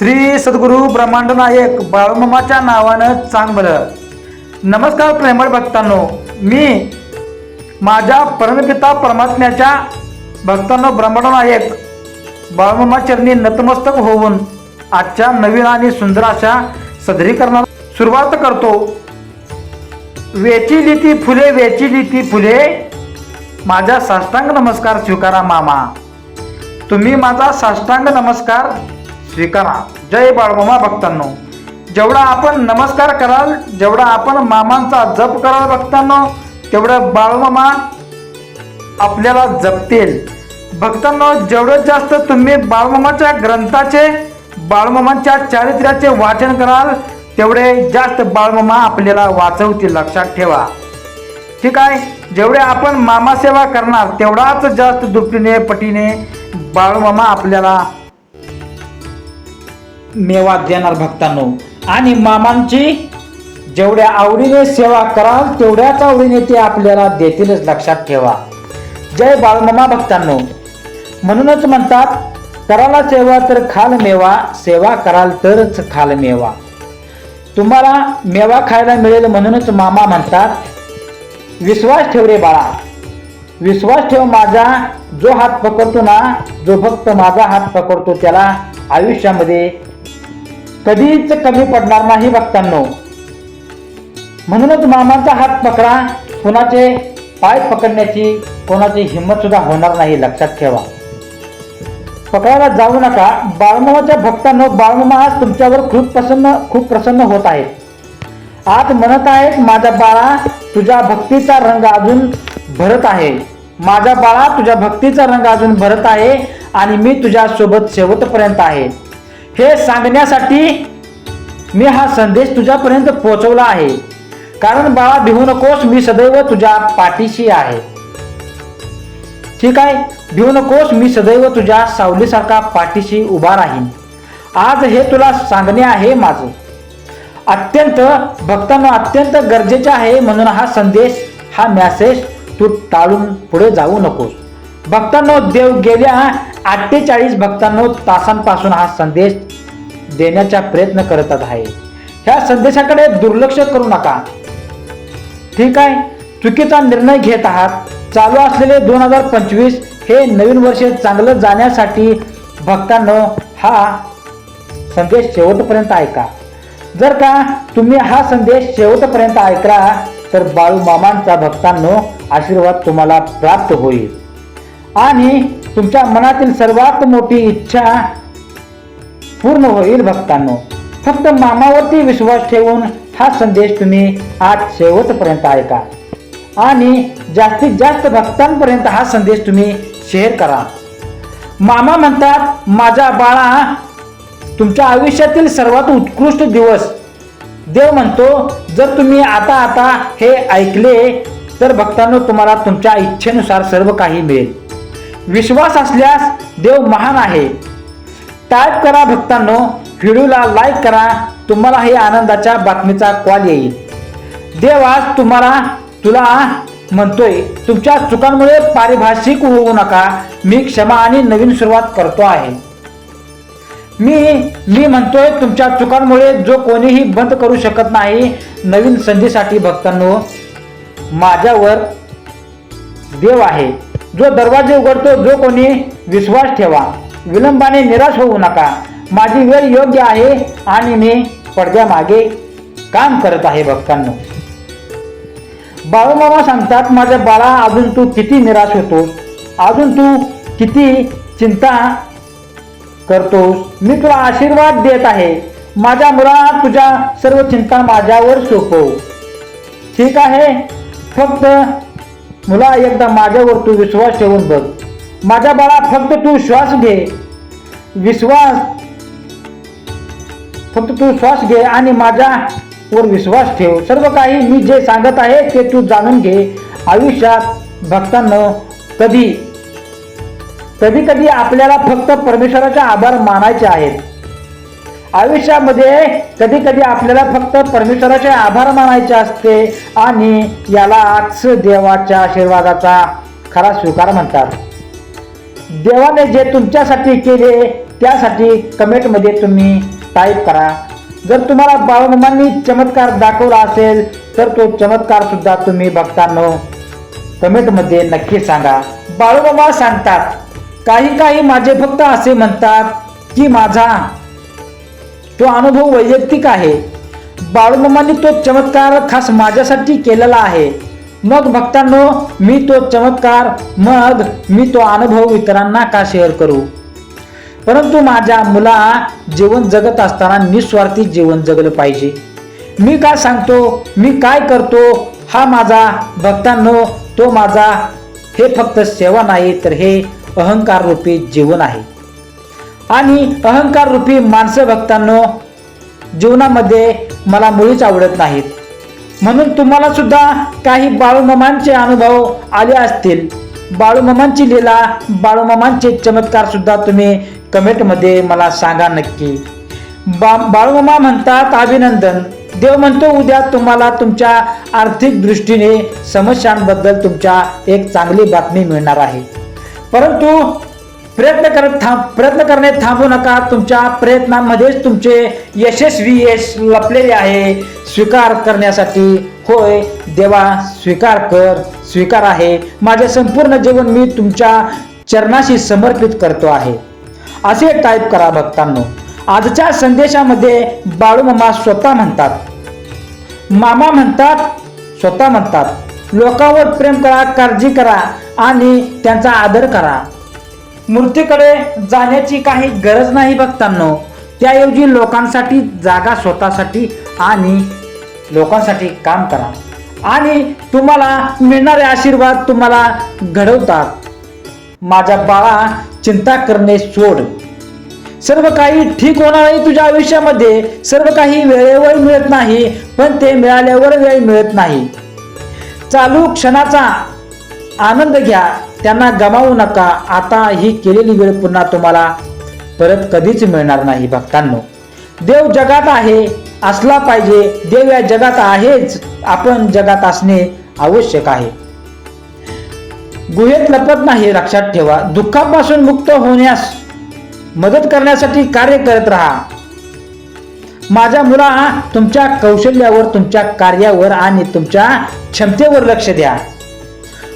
श्री सद्गुरू ब्रह्मांड नायक बाळूमामाच्या नावानं चांग नमस्कार प्रेमळ भक्तांनो. मी माझ्या परमपिता परमात्म्याच्या भक्तांनो ब्रह्मांड नायक बाळूमामा चरणी नतमस्तक होऊन आजच्या नवीन आणि सुंदर अशा सदरीकरणाला सुरुवात करतो. वेची लिती फुले वेची लिती फुले. माझा साष्टांग नमस्कार स्वीकारा मामा. तुम्ही माझा साष्टांग नमस्कार स्वीकारा जय बाळमामा भक्तांनो. जेवढा आपण नमस्कार कराल जेवढा आपण मामांचा जप कराल भक्तांनो तेवढं बाळमामा आपल्याला जपतील. भक्तांनो जेवढं जास्त तुम्ही बाळमामाच्या ग्रंथाचे बाळमामांच्या चारित्र्याचे वाचन कराल तेवढे जास्त बाळमामा आपल्याला वाचवतील. लक्षात ठेवा. ठीक आहे? जेवढे आपण मामा सेवा करणार तेवढाच जास्त दुपटीने पटीने बाळमामा आपल्याला मेवा देणार भक्तांनो. आणि मामांची जेवढ्या आवडीने सेवा कराल तेवढ्याच आवडीने ते आपल्याला देतीलच लक्षात ठेवा. जय बाळमामा भक्तांनो. म्हणूनच म्हणतात कराला सेवा तर खाल मेवा सेवा कराल तरच खाल मेवा. तुम्हाला मेवा खायला मिळेल म्हणूनच मामा म्हणतात विश्वास ठेव रे बाळा. विश्वास ठेव माझा जो हात पकडतो ना जो फक्त माझा हात पकडतो त्याला आयुष्यामध्ये कधीच कमी पडणार नाही भक्तांनो. म्हणूनच मामाचा हात पकडा कोणाचे पाय पकडण्याची कोणाची हिंमत सुद्धा होणार नाही लक्षात ठेवा. पकडायला जाऊ नका. बाळमामाच्या भक्तांनो बाळमामा आज तुमच्यावर खूप प्रसन्न खूप प्रसन्न होत आहेत. आज म्हणत आहेत माझा बाळा तुझ्या भक्तीचा रंग अजून भरत आहे. माझा बाळा तुझ्या भक्तीचा रंग अजून भरत आहे आणि मी तुझ्या सोबत शेवटपर्यंत आहे. हे सांगण्यासाठी मी हा संदेश तुझ्यापर्यंत पोहोचवला आहे. कारण बाळा भिवू नकोस मी सदैव तुझ्या पाठीशी आहे. ठीक आहे? भिवू नकोस मी सदैव तुझ्या सावलीसारखा पाठीशी उभा राहीन. आज हे तुला सांगणे आहे माझं. अत्यंत भक्तांना अत्यंत गरजेचे आहे म्हणून हा संदेश हा मॅसेज तू टाळून पुढे जाऊ नकोस. भक्तांनो देव गेल्या अठ्ठेचाळीस भक्तांनो तासांपासून हा संदेश देण्याचा प्रयत्न करत आहे. ह्या संदेशाकडे दुर्लक्ष करू नका. ठीक आहे चुकीचा निर्णय घेत आहात. चालू असलेले दोन हजार पंचवीस हे नवीन वर्ष चांगलं जाण्यासाठी भक्तांनो हा संदेश शेवटपर्यंत ऐका. जर का तुम्ही हा संदेश शेवटपर्यंत ऐकला तर बाळू मामांचा भक्तांनो आशीर्वाद तुम्हाला प्राप्त होईल. आणि तुमच्या मनातील सर्वात मोठी इच्छा पूर्ण होईल भक्तांनो. फक्त मामावरती विश्वास ठेवून हा संदेश तुम्ही आज शेवटपर्यंत ऐका. आणि जास्तीत जास्त भक्तांपर्यंत हा संदेश तुम्ही शेअर करा. मामा म्हणतात माझा बाळा तुमच्या आयुष्यातील सर्वात उत्कृष्ट दिवस. देव म्हणतो जर तुम्ही आता आता हे ऐकले तर भक्तांनो तुम्हाला तुमच्या इच्छेनुसार सर्व काही मिळेल. विश्वास असल्यास देव महान आहे. टाईप करा भक्तांनो. व्हिडिओला लाईक करा. तुम्हाला हे आनंदाच्या बातमीचा कॉल येईल. देव आज तुम्हाला तुला म्हणतोय तुमच्या चुकांमुळे पारिभाषिक होऊ नका. मी क्षमा आणि नवीन सुरुवात करतो आहे. मी मी म्हणतोय तुमच्या चुकांमुळे जो कोणीही बंद करू शकत नाही. नवीन संधीसाठी भक्तांनो माझ्यावर देव आहे. जो दरवाजे उघडतो जो कोणी विश्वास ठेवा. विलंबाने निराश होऊ नका. माझी वेळ योग्य आहे आणि मी पडद्यामागे काम करत आहे भक्तांनो. बाळूमामा सांगतात माझ्या बाळा अजून तू किती निराश होतोस अजून तू किती चिंता करतोस? मी तुला आशीर्वाद देत आहे. माझ्या मुला तुझ्या सर्व चिंता माझ्यावर सोपव. ठीक आहे. फक्त मुला एकदा माझ्यावर तू विश्वास ठेवून बघ. माझ्या बाळा फक्त तू श्वास घे. विश्वास. फक्त तू श्वास घे आणि माझ्यावर विश्वास ठेव. सर्व काही मी जे सांगत आहे ते तू जाणून घे. आयुष्यात भक्तांना कधी? कधी कधी आपल्याला फक्त परमेश्वराचे आभार मानायचे आहेत. आयुष्यामध्ये कधी कधी आपल्याला फक्त परमेश्वराचे आभार मानायचे असते आणि यालाच देवाच्या आशीर्वादाचा खरा स्वीकार म्हणतात. देवाने जे तुमच्यासाठी केले त्यासाठी कमेंटमध्ये तुम्ही टाईप करा. जर तुम्हाला बाळूमामांनी चमत्कार दाखवला असेल तर तो चमत्कार सुद्धा तुम्ही बघताना कमेंटमध्ये नक्की सांगा. बाळूमामा सांगतात काही काही माझे फक्त असे म्हणतात की माझा तो अनुभव वैयक्तिक आहे. बाळूमामांनी तो चमत्कार खास माझ्यासाठी केलेला आहे. मग भक्तांनो मी तो चमत्कार मग मी तो अनुभव इतरांना का शेअर करू? परंतु माझ्या मुला जीवन जगत असताना निस्वार्थी जीवन जगलं पाहिजे. मी काय सांगतो मी काय करतो हा माझा भक्तांनो तो माझा हे फक्त सेवा नाही तर हे अहंकार रूपी जीवन आहे. आणि अहंकार रूपी माणसं भक्तांनो जीवनामध्ये मला मुळीच आवडत नाहीत. म्हणून तुम्हाला सुद्धा काही बाळूमामांचे अनुभव आले असतील. बाळूमामांची लीला बाळूमामांचे चमत्कार सुद्धा तुम्ही कमेंटमध्ये मला सांगा नक्की. बा बाळूमामा म्हणतात अभिनंदन. देव म्हणतो उद्या तुम्हाला तुमच्या आर्थिक दृष्टीने समस्यांबद्दल तुमच्या एक चांगली बातमी मिळणार आहे. परंतु प्रयत्न करत थांब प्रयत्न करणे थांबू नका. तुमच्या प्रयत्नांमध्येच तुमचे यशस्वी यश लपलेले आहे. स्वीकार करण्यासाठी होय देवा स्वीकार कर स्वीकार आहे. माझे संपूर्ण जीवन मी तुमच्या चरणाशी समर्पित करतो आहे. असे टाईप करा भक्तांनो. आजच्या संदेशामध्ये बाळूमामा स्वतः म्हणतात. मामा म्हणतात स्वतः म्हणतात. लोकांवर प्रेम करा काळजी करा आणि त्यांचा आदर करा. मूर्तीकडे जाण्याची काही गरज नाही भक्तांनो. त्याऐवजी लोकांसाठी जागा स्वतःसाठी आणि लोकांसाठी काम करा. आणि तुम्हाला मिळणारे आशीर्वाद तुम्हाला घडवतात. माझ्या बाळा चिंता करणे सोड. सर्व काही ठीक होणार आहे तुझ्या आयुष्यामध्ये. सर्व काही वेळेवर मिळत नाही पण ते मिळाल्यावर वेळ मिळत नाही. चालू क्षणाचा आनंद घ्या. त्यांना गमावू नका. आता ही केलेली वेळ पुन्हा तुम्हाला परत कधीच मिळणार नाही भक्तांनो. देव जगात आहे असला पाहिजे. देव या जगात आहेच. आपण जगात असणे आवश्यक आहे. गुहेत लपत नाही लक्षात ठेवा. दुःखापासून मुक्त होण्यास मदत करण्यासाठी कार्य करत राहा. माझ्या मुला तुमच्या कौशल्यावर तुमच्या कार्यावर आणि तुमच्या क्षमतेवर लक्ष द्या.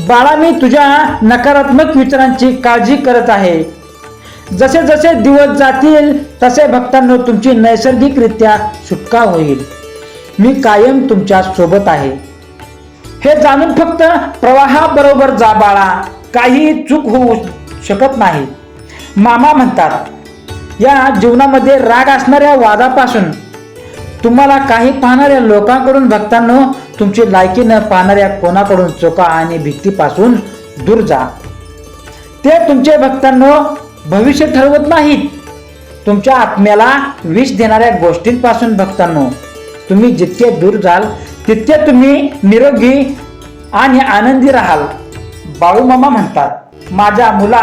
बाळा मी तुझ्या नकारात्मक विचारांची काळजी करत आहे. जसे जसे दिवस जातील तसे भक्तांना तुमची नैसर्गिकरित्या सुटका होईल. मी कायम तुमच्यासोबत आहे. हे जाणून फक्त प्रवाहाबरोबर जा बाळा. काही चूक होऊ शकत नाही. मामा म्हणतात या जीवनामध्ये राग असणाऱ्या वादापासून तुम्हाला काही पाहणाऱ्या लोकांकडून भक्तांनो तुमची लायकी न पाहणाऱ्या कोणाकडून चोका आणि भीतीपासून दूर जा. ते तुमचे भक्तांनो भविष्य ठरवत नाहीत. तुमच्या आत्म्याला विष देणाऱ्या गोष्टींपासून भक्तांनो तुम्ही जितके दूर जाल तिथे तुम्ही निरोगी आणि आनंदी राहाल. बाळूमामा म्हणतात माझ्या मुला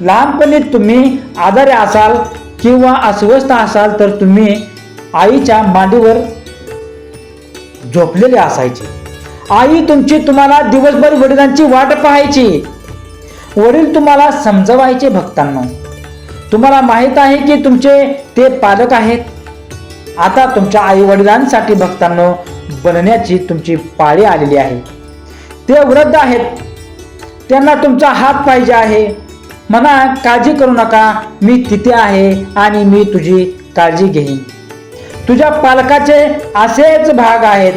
लहानपणी तुम्ही आजारी असाल किंवा अस्वस्थ असाल तर तुम्ही आईच्या मांडीवर झोपलेले असायचे. आई तुमची तुम्हाला दिवसभर वडिलांची वाट पाहायची. वडील तुम्हाला समजवायचे भक्तांनो. तुम्हाला माहीत आहे की तुमचे ते पालक आहेत. आता तुमच्या आई वडिलांसाठी भक्तांनो बनण्याची तुमची पाळी आलेली आहे. ते वृद्ध आहेत. त्यांना तुमचा हात पाहिजे आहे. म्हणा काळजी करू नका. मी तिथे आहे आणि मी तुझी काळजी घेईन. तुझ्या पालकाचे असेच भाग आहेत.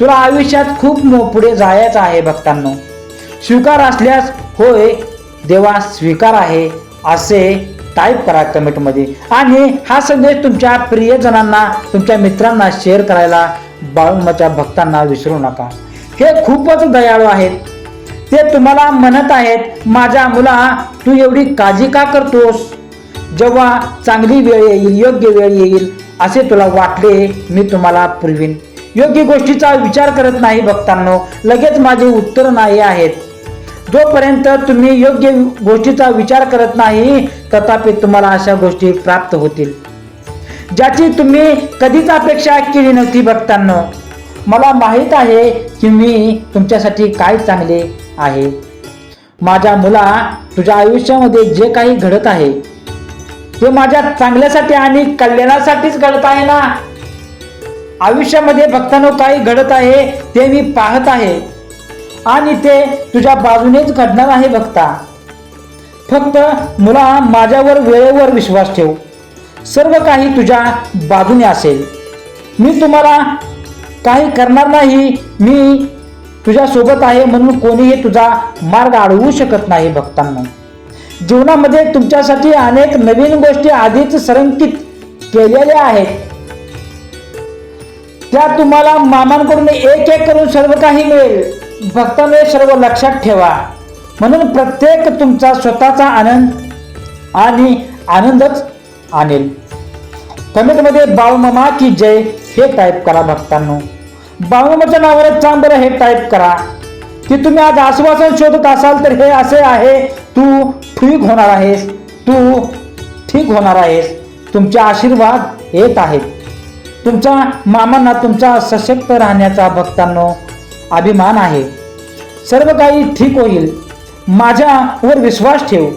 तुला आयुष्यात खूप पुढे जायचं आहे भक्तांनो. स्वीकार असल्यास होय देवा स्वीकार आहे असे टाईप करा कमेंटमध्ये आणि हा संदेश तुमच्या प्रियजनांना तुमच्या मित्रांना शेअर करायला बाळुंबाच्या भक्तांना विसरू नका. हे खूपच दयाळू आहेत. ते तुम्हाला म्हणत आहेत माझ्या मुला तू एवढी काळजी का करतोस? जेव्हा चांगली वेळ येईल योग्य वेळ येईल असे तुला वाटले मी तुम्हाला पुरवीन. योग्य गोष्टीचा विचार करत नाही भक्तांनो लगेच माझे उत्तर नाही आहेत. जोपर्यंत तुम्ही योग्य गोष्टीचा विचार करत नाही तथापि तुम्हाला अशा गोष्टी प्राप्त होतील. ज्याची तुम्ही कधीच अपेक्षा केली नव्हती भक्तांनो. मला माहीत आहे की मी तुमच्यासाठी काय चांगले आहे. माझ्या मुला तुझ्या आयुष्यामध्ये जे काही घडत आहे ते माझ्या चांगल्यासाठी आणि कल्याणासाठीच घडत आहे ना? आयुष्यामध्ये भक्तांनो काही घडत आहे ते मी पाहत आहे. आणि ते तुझ्या बाजूनेच घडणार आहे भक्ता. फक्त मुला माझ्यावर वेळेवर विश्वास ठेव. सर्व काही तुझ्या बाजूने असेल. मी तुम्हाला काही करणार नाही. मी तुझ्या सोबत आहे म्हणून कोणीही तुझा मार्ग अडवू शकत नाही भक्तांना. जीवनामध्ये तुमच्यासाठी अनेक नवीन गोष्टी आधीच संरेखित केलेल्या आहेत. त्या तुम्हाला मामांकडून एक एक करून सर्व काही मिळेल. भक्तांनी सर्व लक्षात ठेवा. म्हणून प्रत्येक तुमचा स्वतःचा आनंद आणि आनंदच आणेल कमेंटमध्ये बाळूमामा की जय हे टाईप करा भक्तांनो. बाळूमामाच्या नावाने चांगलं हे टाईप करा. की तुम्ही आज आश्वासन शोधत असाल तर हे असे आहे तू ठीक होणार आहेस. तू ठीक होणार आहेस. तुमचे आशीर्वाद येत आहेत. तुमच्या मामांना तुमचा सशक्त राहण्याचा भक्तांनो अभिमान आहे. सर्व काही ठीक होईल. माझ्यावर विश्वास ठेव.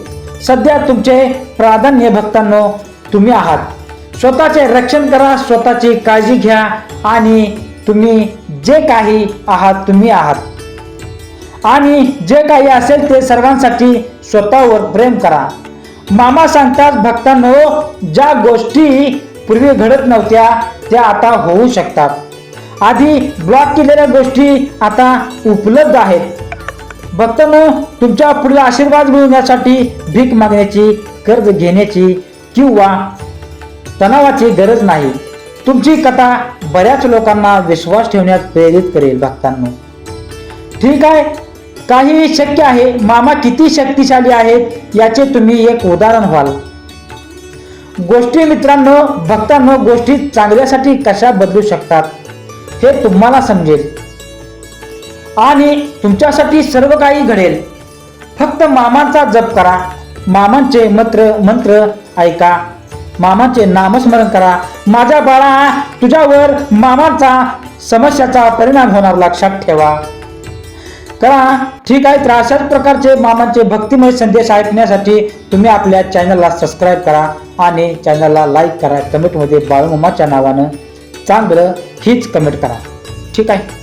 सध्या तुमचे प्राधान्य भक्तांनो तुम्ही आहात. स्वतःचे रक्षण करा स्वतःची काळजी घ्या आणि तुम्ही जे काही आहात तुम्ही आहात. आणि जे काही असेल ते सर्वांसाठी स्वतःवर प्रेम करा. मामा सांगतात भक्तांनो ज्या गोष्टी पूर्वी घडत नव्हत्या त्या आता होऊ शकतात. आधी ब्लॉक केलेल्या गोष्टी आता उपलब्ध आहेत. भक्तांनो तुमच्या पुढील आशीर्वाद मिळवण्यासाठी भीक मागण्याची कर्ज घेण्याची किंवा तणावाची गरज नाही. तुमची कथा बऱ्याच लोकांना विश्वास ठेवण्यात प्रेरित करेल भक्तांनो. ठीक आहे? काही शक्य आहे. मामा किती शक्तिशाली आहेत याचे तुम्ही एक उदाहरण व्हाल. गोष्टी मित्रांनो भक्तांनो गोष्टी चांगल्यासाठी कशा बदलू शकतात हे तुम्हाला समजेल. आणि तुमच्यासाठी सर्व काही घडेल. फक्त मामांचा जप करा. मामांचे मंत्र मंत्र ऐका मामाचे नामस्मरण करा. माझ्या बाळा तुझ्यावर मामाचा समस्याचा परिणाम होणार लक्षात ठेवा. करा. ठीक आहे तर अशाच प्रकारचे मामांचे भक्तिमय संदेश ऐकण्यासाठी तुम्ही आपल्या चॅनलला सबस्क्राईब करा आणि चॅनलला लाईक करा. कमेंटमध्ये बाळूमामाच्या नावानं चांगलं हीच कमेंट करा. ठीक आहे?